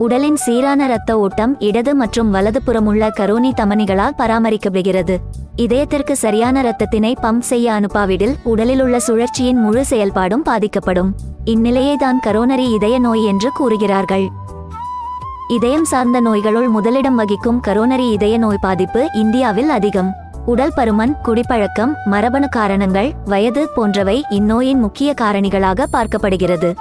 உடலின் சீரான இரத்த ஓட்டம் இடது மற்றும் வலது புறமுள்ள கரோனி தமனிகளால் பராமரிக்கப்படுகிறது. இதயத்திற்கு சரியான இரத்தத்தினை பம்ப் செய்ய அனுப்பாவிடில் உடலிலுள்ள சுழற்சியின் முழு செயல்பாடும் பாதிக்கப்படும். இந்நிலையை தான் கரோனரி இதய நோய் என்று கூறுகிறார்கள். இதயம் சார்ந்த நோய்களுள் முதலிடம் வகிக்கும் கரோனரி இதய நோய் பாதிப்பு இந்தியாவில் அதிகம். உடல் பருமன் குடிப்பழக்கம் மரபணு காரணங்கள் வயது போன்றவை இந்நோயின் முக்கிய காரணிகளாக பார்க்கப்படுகிறது.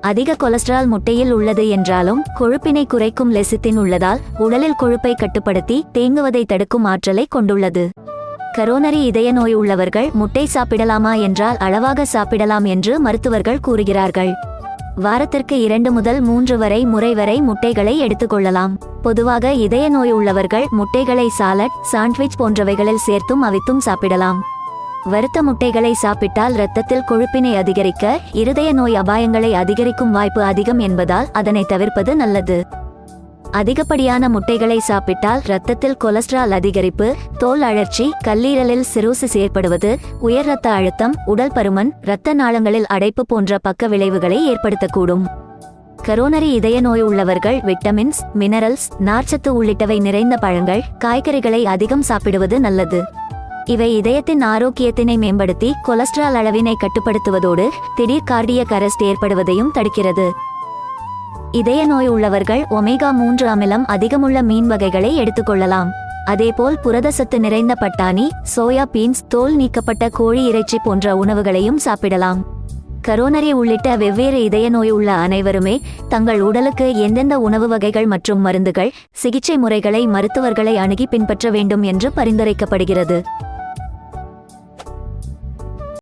அதிக கொலஸ்ட்ரால் முட்டையில் உள்ளது என்றாலும் கொழுப்பினை குறைக்கும் லெசித்தின் உள்ளதால் உடலில் கொழுப்பை கட்டுப்படுத்தி தேங்குவதை தடுக்கும் ஆற்றலை கொண்டுள்ளது. கரோனரி இதய நோய் உள்ளவர்கள் முட்டை சாப்பிடலாமா என்றால் அளவாக சாப்பிடலாம் என்று மருத்துவர்கள் கூறுகிறார்கள். வாரத்திற்கு இரண்டு முதல் மூன்று வரை முறை வரை முட்டைகளை எடுத்துக்கொள்ளலாம் பொதுவாக இதய நோய் உள்ளவர்கள் முட்டைகளை சாலட் சாண்ட்விச் போன்றவைகளில் சேர்த்தும் அவித்தும் சாப்பிடலாம். வறுத்த முட்டைகளை சாப்பிட்டால் இரத்தத்தில் கொழுப்பினை அதிகரிக்க இருதய நோய் அபாயங்களை அதிகரிக்கும் வாய்ப்பு அதிகம் என்பதால் அதனை தவிர்ப்பது நல்லது. அதிகப்படியான முட்டைகளை சாப்பிட்டால் இரத்தத்தில் கொலஸ்ட்ரால் அதிகரிப்பு தோல் அழற்சி கல்லீரலில் சிரோசிஸ் ஏற்படுவது உயர் இரத்த அழுத்தம் உடல் பருமன் இரத்த நாளங்களில் அடைப்பு போன்ற பக்க விளைவுகளை ஏற்படுத்தக்கூடும். கரோனரி இதய நோய் உள்ளவர்கள் விட்டமின்ஸ் மினரல்ஸ் நார்ச்சத்து உள்ளிட்டவை நிறைந்த பழங்கள் காய்கறிகளை அதிகம் சாப்பிடுவது நல்லது. இவை இதயத்தின் ஆரோக்கியத்தினை மேம்படுத்தி கொலஸ்ட்ரால் அளவினை கட்டுப்படுத்துவதோடு திடீர் கார்டியக் அரஸ்ட் ஏற்படுவதையும் தடுக்கிறது. இதய நோய் உள்ளவர்கள் ஒமேகா மூன்று அமிலம் அதிகமுள்ள மீன் வகைகளை எடுத்துக்கொள்ளலாம் அதேபோல் புரத சத்து நிறைந்த பட்டாணி சோயா பீன்ஸ் தோல் நீக்கப்பட்ட கோழி இறைச்சி போன்ற உணவுகளையும் சாப்பிடலாம். கரோனரி உள்ளிட்ட வெவ்வேறு இதய நோய் உள்ள அனைவருமே தங்கள் உடலுக்கு எந்தெந்த உணவு வகைகள் மற்றும் மருந்துகள் சிகிச்சை முறைகளை மருத்துவர்களை அணுகி பின்பற்ற வேண்டும் என்று பரிந்துரைக்கப்படுகிறது.